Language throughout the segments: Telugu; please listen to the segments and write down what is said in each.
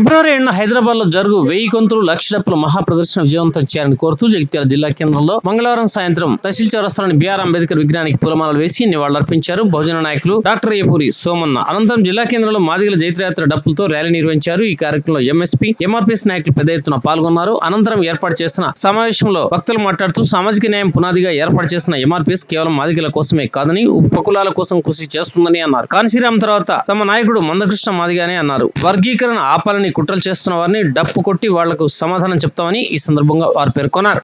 ఫిబ్రవరి ఏడున హైదరాబాద్లో జరుగు వెయ్యి గొంతులు లక్ష డప్పుల మహా ప్రదర్శన విజయవంతం చేయాలని కోరుతూ జగిత్యాల జిల్లా కేంద్రంలో మంగళవారం సాయంత్రం తహసీల్ చౌరస్తాలోని బిఆర్ అంబేద్కర్ విగ్రహానికి పూలమాలలు వేసి నివాళులర్పించారు బహుజన నాయకులు డాక్టర్ ఏపూరి సోమన్న. అనంతరం జిల్లా కేంద్రంలో మాదిగల జైత్రయాత్ర డప్పులతో ర్యాలీ నిర్వహించారు. ఈ కార్యక్రమంలో ఎంఎస్పీ ఎంఆర్పీఎస్ నాయకులు పెద్ద ఎత్తున పాల్గొన్నారు. అనంతరం ఏర్పాటు చేసిన సమావేశంలో వక్తలు మాట్లాడుతూ సామాజిక న్యాయం పునాదిగా ఏర్పాటు చేసిన ఎంఆర్పీఎస్ కేవలం మాదిగల కోసమే కాదని ఉపకులాల కోసం కృషి చేస్తుందని అన్నారు. కాన్సీరామ్ తర్వాత తమ నాయకుడు మందకృష్ణ మాదిగానే అన్నారు. వర్గీకరణ ఆపాలని కుట్రలు చేస్తున్న వారిని డప్పు కొట్టి వాళ్ళకు సమాధానం చెప్తామని ఈ సందర్భంగా వారు పేర్కొన్నారు.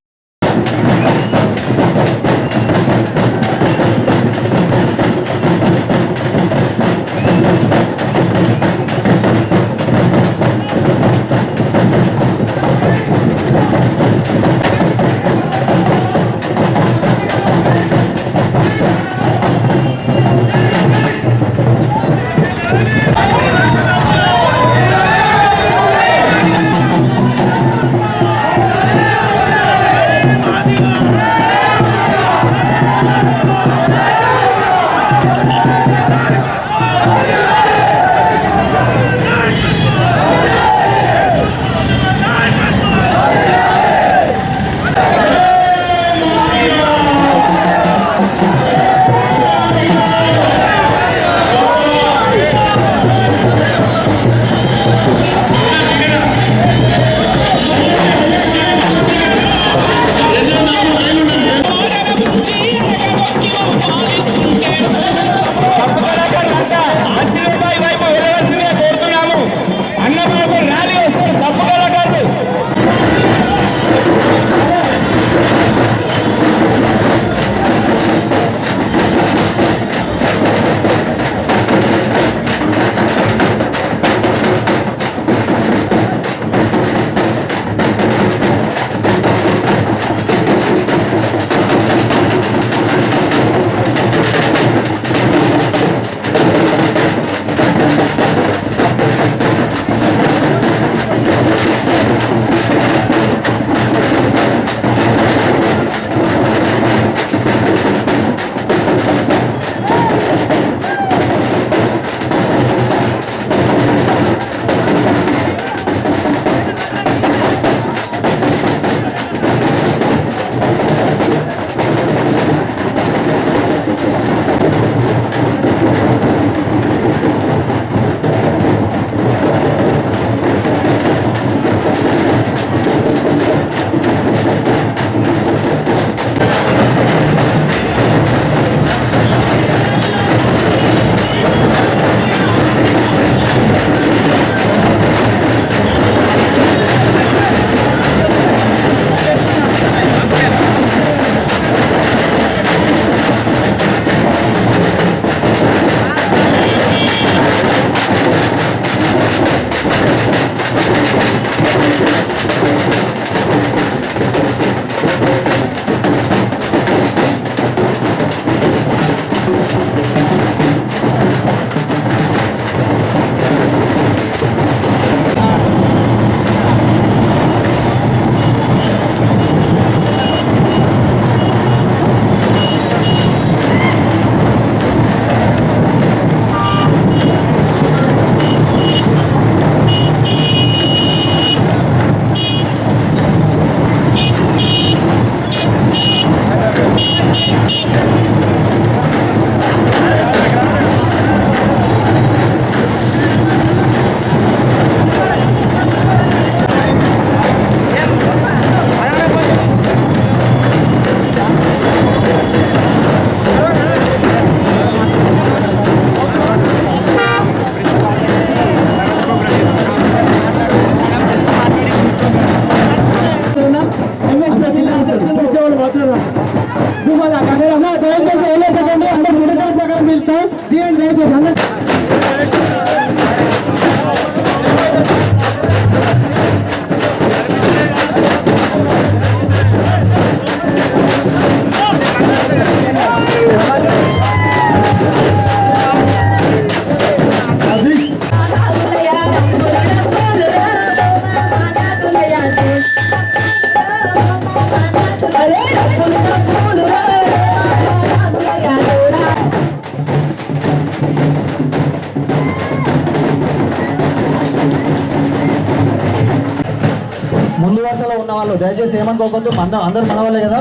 ముందు వరుసలో ఉన్న వాళ్ళు దయచేసి ఏమనుకోకూడదు మన అందరూ మనవాళ్ళే కదా.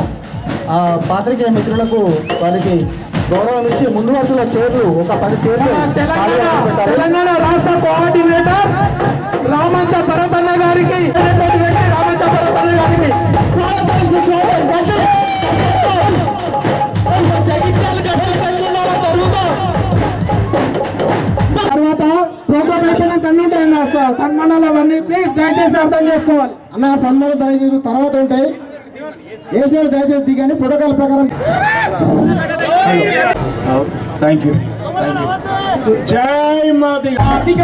పాత్రికేయ మిత్రులకు వారికి గౌరవం ఇచ్చి ముందు వరుసలో చేర్లు ఒక పది చేర్లు తెలంగాణ రాష్ట్ర కోఆర్డినేటర్ ప్లీజ్ దయచేసి అర్థం చేసుకోవాలి. అన్న సన్మానం దయచేసి తర్వాత ఉంటాయి. ఏసీలు దయచేసి దిగండి. ప్రోటోకాల్ ప్రకారం. థ్యాంక్ యూ జై మాది. ఆదిగ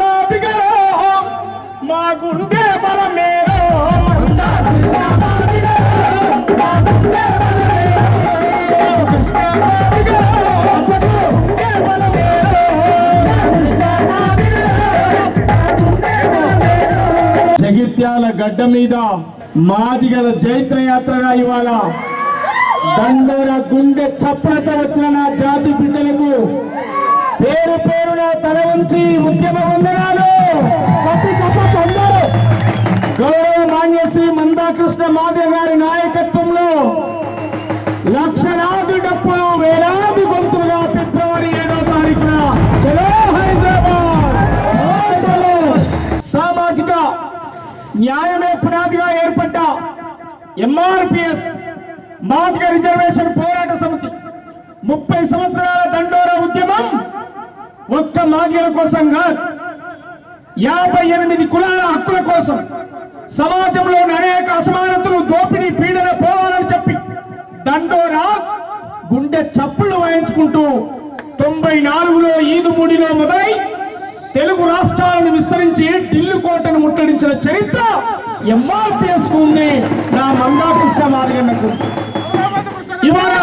మాదిగరో, మా గుండె బలమేరో. కృష్ణ మాదిగరో, మా గుండె బలమేరో. జగిత్యాల గడ్డ మీద మాదిగల జైత్ర యాత్రగా ఇవాళ దండోర గుండె చప్పులతో వచ్చిన నా జాతి బిడ్డలకు పేరు పేరున తల ఉంచి ఉద్యమ వందనాలు గట్టి చప్పట్లు అందరూ. గౌరవ మాన్యశ్రీ మందాకృష్ణ మాధవ గారి నాయకత్వంలో లక్షలాది డప్పులు వేలాది గొంతులుగా ఎంఆర్పిఎస్ మాదిగ రిజర్వేషన్ పోరాట సమితి. ముప్పై సంవత్సరాల దండోర ఉద్యమం ఒక్క మాదిగల కోసం కాదు యాభై ఎనిమిది కులాల హక్కుల కోసం సమాజంలోని అనేక అసమానతలు దోపిడీ పీడన పోవాలని చెప్పి దండోరా గుండె చప్పులు వాయించుకుంటూ తొంభై నాలుగులో ఈదుముడిలో మొదలై తెలుగు రాష్ట్రాలను విస్తరించి ఢిల్లు కోటను ముట్టడించిన చరిత్ర ఎంఆర్పిఎస్ స్కూల్ని నా మందాకృష్ణ మాదిగన్నకు. ఇవాళ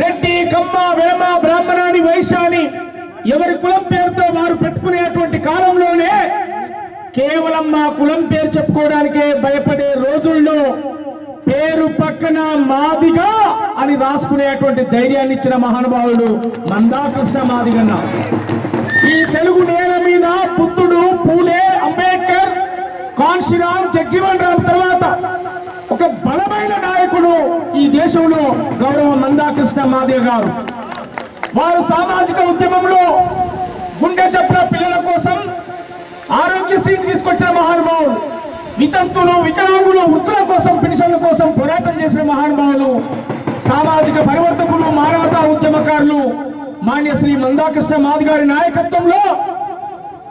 రెడ్డి కమ్మ వేమ బ్రాహ్మణాని వైశ్యాని ఎవరి కులం పేరుతో వారు పెట్టుకునేటువంటి కాలంలోనే కేవలం మా కులం పేరు చెప్పుకోవడానికే భయపడే రోజుల్లో పేరు పక్కన మాదిగా అని రాసుకునేటువంటి ధైర్యాన్ని ఇచ్చిన మహానుభావుడు మందాకృష్ణ మాదిగన్న. ఈ తెలుగు నేల మీద పుత్తుడు పూలే కాన్షిరామ్ జగ్జీవన్ రామ్ తర్వాత ఒక బలమైన నాయకుడు ఈ దేశంలో గౌరవ మందాకృష్ణ మాదే గారు. వారు సామాజిక ఉద్యమంలో గుండె చెప్పిన పిల్లల కోసం ఆరోగ్యశ్రీ తీసుకొచ్చిన మహానుభావులు వితంతులు వికలాంగులు వృద్ధుల కోసం పెన్షన్ల కోసం పోరాటం చేసిన మహానుభావులు సామాజిక పరివర్తకులు మానవతా ఉద్యమకారులు మాన్యశ్రీ మందాకృష్ణ మాది గారి నాయకత్వంలో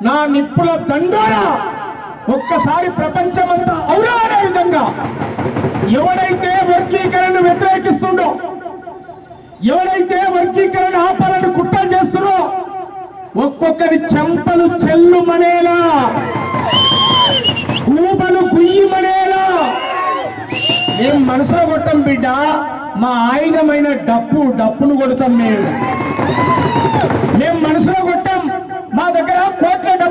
నా నిప్పుల దండోరా ఒక్కసారి ప్రపంచమంతా ఔరా అనే విధంగా ఎవడైతే వర్గీకరణను వ్యతిరేకిస్తుండో ఎవడైతే వర్గీకరణ ఆపాలని కుట్రలు చేస్తుండో ఒక్కొక్కరి చెంపలు చెల్లుమనేలా గుయ్యి గుయ్యమనేలా. మేము మనసులో కొట్టం బిడ్డ? మా ఆయుధమైన డప్పు డప్పును కొడతాం మేము. మేము మనసులో కొట్టాం మా దగ్గర కోట్ల డప్పు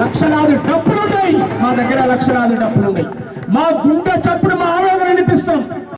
లక్షలాది డబ్బులున్నాయి. మా దగ్గర లక్షలాది డబ్బులున్నాయి. మా గుండె చప్పుడు మా ఆవేదన వినిపిస్తాం